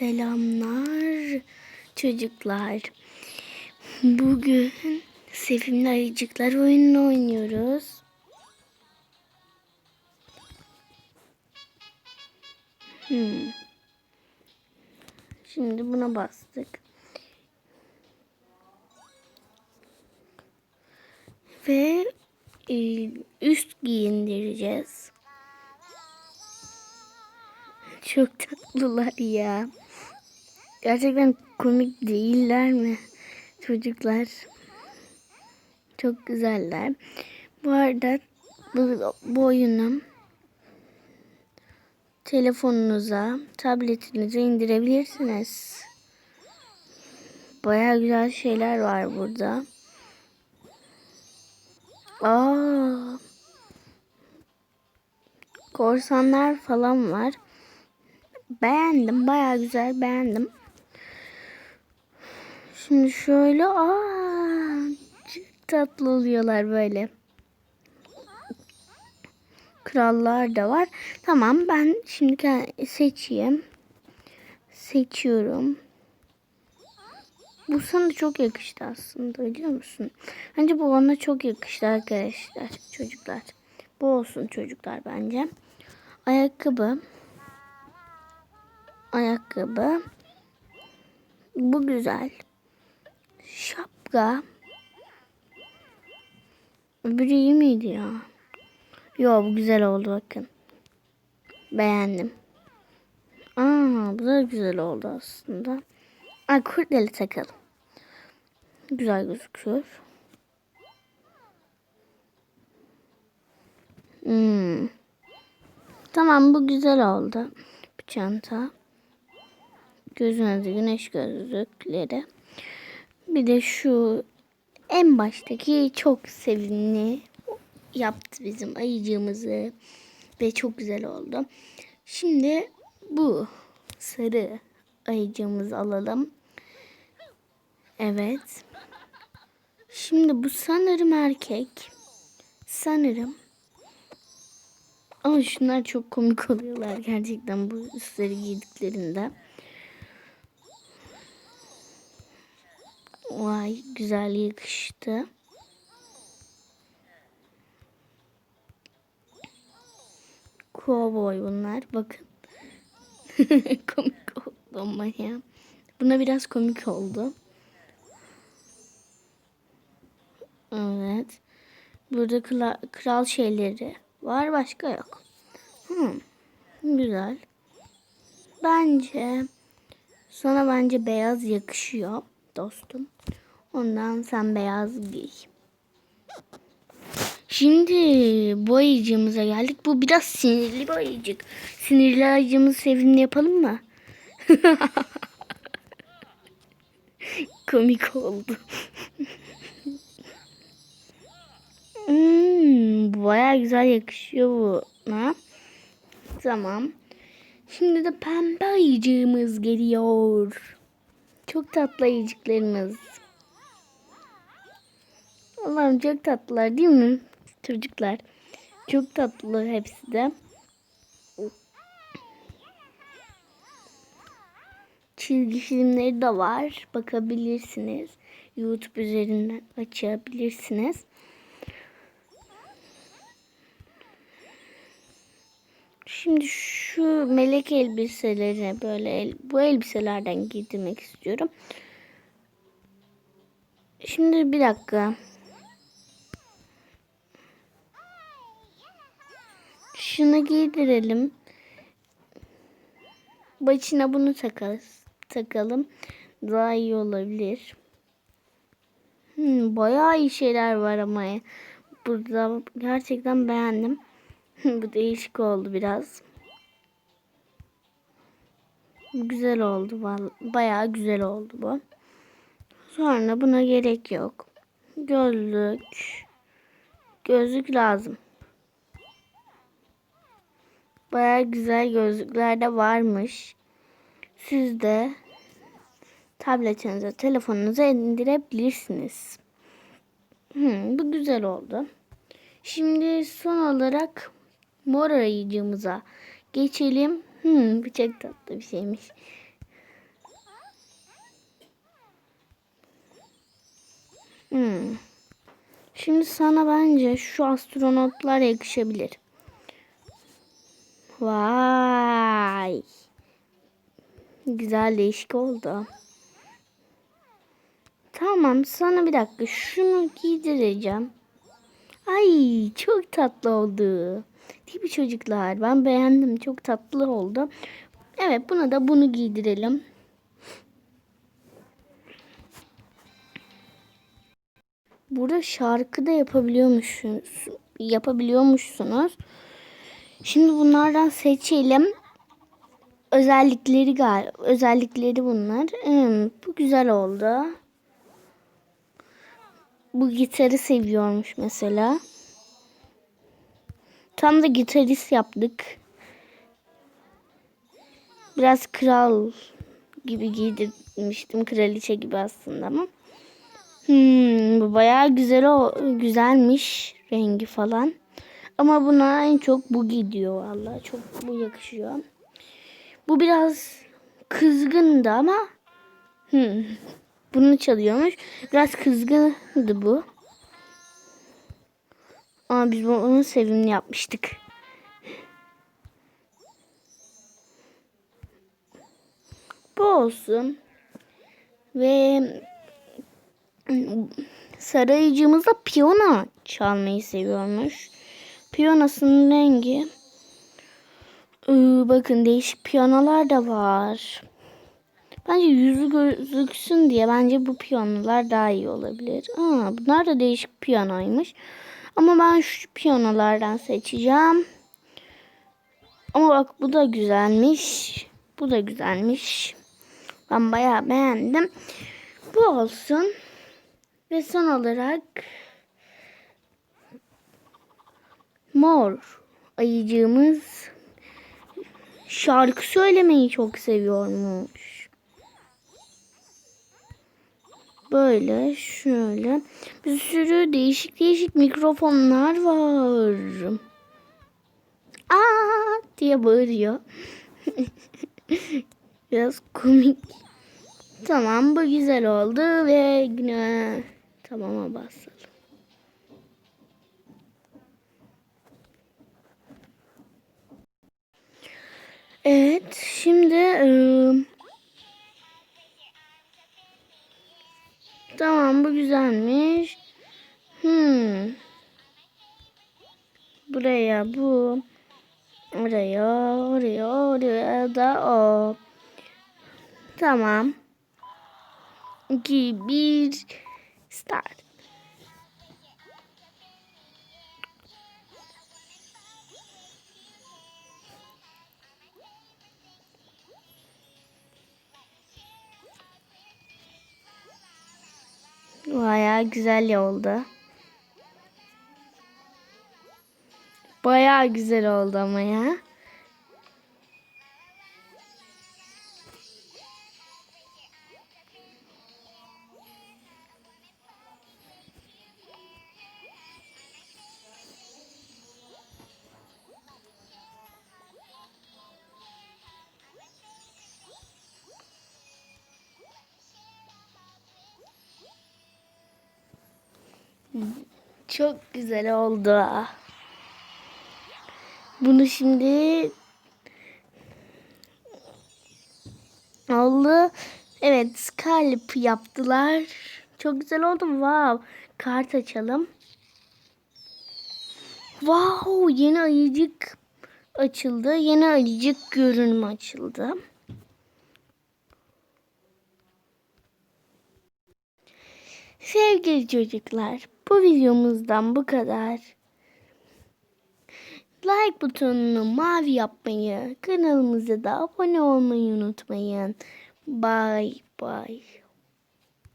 Selamlar çocuklar. Bugün Sevimli Ayıcıklar oyununu oynuyoruz. Hmm. Şimdi buna bastık. Ve e, üst giyindireceğiz. Çok tatlılar ya. Gerçekten komik değiller mi çocuklar? Çok güzeller. Bu arada bu, bu oyunu telefonunuza, tabletinize indirebilirsiniz. Baya güzel şeyler var burada. Aa, korsanlar falan var. Beğendim. Baya güzel beğendim. Şimdi şöyle aa, tatlı oluyorlar böyle. Krallar da var. Tamam ben şimdi seçeyim. Seçiyorum. Bu sana çok yakıştı aslında biliyor musun? Bence bu ona çok yakıştı arkadaşlar çocuklar. Bu olsun çocuklar bence. Ayakkabı ayakkabı. Bu güzel. Şapka. Öbürü iyi miydi ya? Yo bu güzel oldu bakın. Beğendim. Aa bu da güzel oldu aslında. Ay kurdele takalım. Güzel gözüküyor. Hmm. Tamam bu güzel oldu. Bir çanta gözüne güneş gözlükleri. Bir de şu en baştaki çok sevimli yaptı bizim ayıcığımızı ve çok güzel oldu. Şimdi bu sarı ayıcığımızı alalım. Evet. Şimdi bu sanırım erkek. Sanırım. Ama şunlar çok komik oluyorlar gerçekten bu üstleri giydiklerinde. Vay güzel yakıştı. Cowboy bunlar. Bakın. komik oldu ama ya. Buna biraz komik oldu. Evet. Burada kla- kral şeyleri var. Başka yok. Hmm. Güzel. Bence sana bence beyaz yakışıyor dostum. Ondan sen beyaz giy. Şimdi bu ayıcığımıza geldik. Bu biraz sinirli bir ayıcık. Sinirli ayıcığımızı sevimli yapalım mı? Komik oldu. hmm, bu baya güzel yakışıyor buna. Tamam. Şimdi de pembe ayıcığımız geliyor. Çok tatlı ayıcıklarımız. Allah'ım çok tatlılar değil mi çocuklar? Çok tatlı hepsi de. Çizgi filmleri de var. Bakabilirsiniz. YouTube üzerinden açabilirsiniz. Şimdi şu melek elbiseleri böyle el, bu elbiselerden giydirmek istiyorum. Şimdi bir dakika. Şunu giydirelim. Başına bunu takarız. Takalım. Daha iyi olabilir. Hmm, bayağı iyi şeyler var ama. Burada gerçekten beğendim. bu değişik oldu biraz. Güzel oldu. Bayağı güzel oldu bu. Sonra buna gerek yok. Gözlük. Gözlük lazım. Baya güzel gözlükler de varmış. Siz de tabletinize, telefonunuza indirebilirsiniz. Hmm, bu güzel oldu. Şimdi son olarak mor ayıcığımıza geçelim. Hmm, bu çok tatlı bir şeymiş. Hmm. Şimdi sana bence şu astronotlar yakışabilir. Vay. Güzel değişik oldu. Tamam sana bir dakika şunu giydireceğim. Ay çok tatlı oldu. Değil mi çocuklar? Ben beğendim. Çok tatlı oldu. Evet buna da bunu giydirelim. Burada şarkı da yapabiliyormuşsunuz. Yapabiliyormuşsunuz. Şimdi bunlardan seçelim. Özellikleri gal özellikleri bunlar. Hmm, bu güzel oldu. Bu gitarı seviyormuş mesela. Tam da gitarist yaptık. Biraz kral gibi giydirmiştim. Kraliçe gibi aslında ama. Hmm, bayağı güzel o güzelmiş rengi falan. Ama buna en çok bu gidiyor vallahi. Çok bu yakışıyor. Bu biraz kızgındı ama hmm, bunu çalıyormuş. Biraz kızgındı bu. Ama biz onu sevimli yapmıştık. Bu olsun. Ve sarayıcımız da piyano çalmayı seviyormuş. Piyanasının rengi ee, bakın değişik piyanolar da var. Bence yüzü gözüksün diye bence bu piyanolar daha iyi olabilir. Aa, bunlar da değişik piyanoymuş. Ama ben şu piyanolardan seçeceğim. Ama bak bu da güzelmiş. Bu da güzelmiş. Ben bayağı beğendim. Bu olsun. Ve son olarak mor ayıcığımız şarkı söylemeyi çok seviyormuş. Böyle şöyle bir sürü değişik değişik mikrofonlar var. Aa diye bağırıyor. Biraz komik. Tamam bu güzel oldu ve güne tamama basalım. Evet şimdi ıı, tamam bu güzelmiş. Hmm. Buraya bu. Oraya, oraya, oraya da o. Tamam. 2, 1, start. Baya güzel oldu. Baya güzel oldu ama ya. Çok güzel oldu. Bunu şimdi oldu. Evet, scalp yaptılar. Çok güzel oldu. Wow. Kart açalım. Wow, yeni ayıcık açıldı. Yeni ayıcık görünümü açıldı. Sevgili çocuklar, bu videomuzdan bu kadar. Like butonunu mavi yapmayı, kanalımıza da abone olmayı unutmayın. Bye bye.